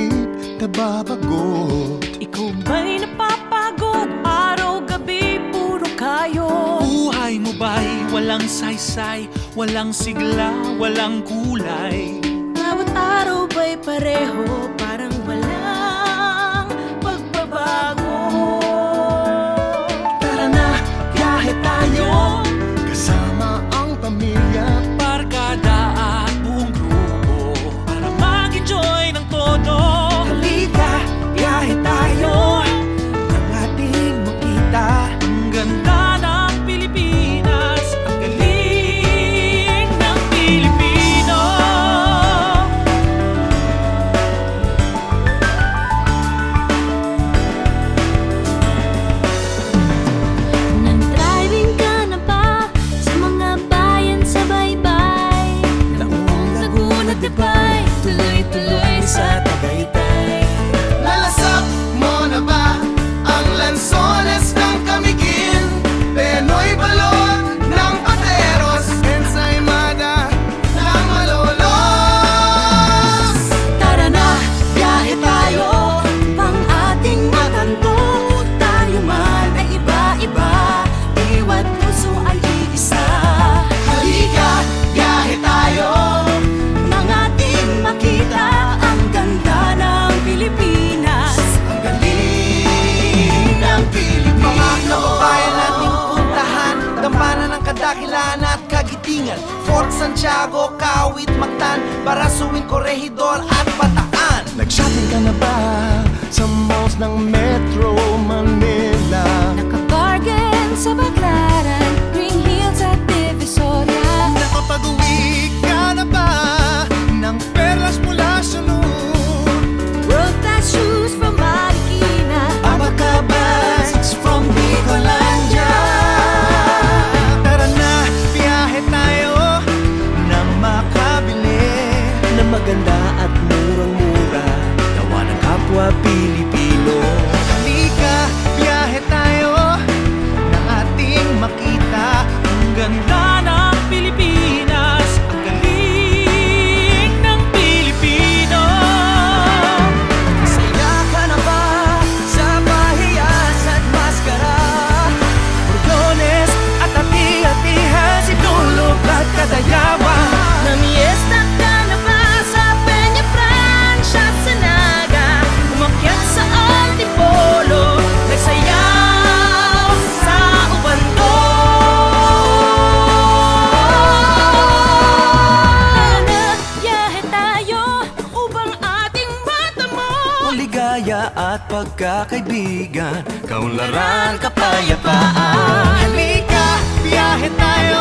halip na babagot Ikaw ba'y napapagod araw-gabi puro kayo? Buhay mo ba'y walang saysay, walang sigla, walang kulay? Bawat araw ba'y pareho pa? Kitingan, Fort Santiago, Kawit, Mactan Barasuin, Corregidor at Bataan Nag-shopping ka na ba sa malls ng Metro Manila? paligaya at pagkakaibigan. Kaunlaran, kapayapaan. Halika, biyahe tayo.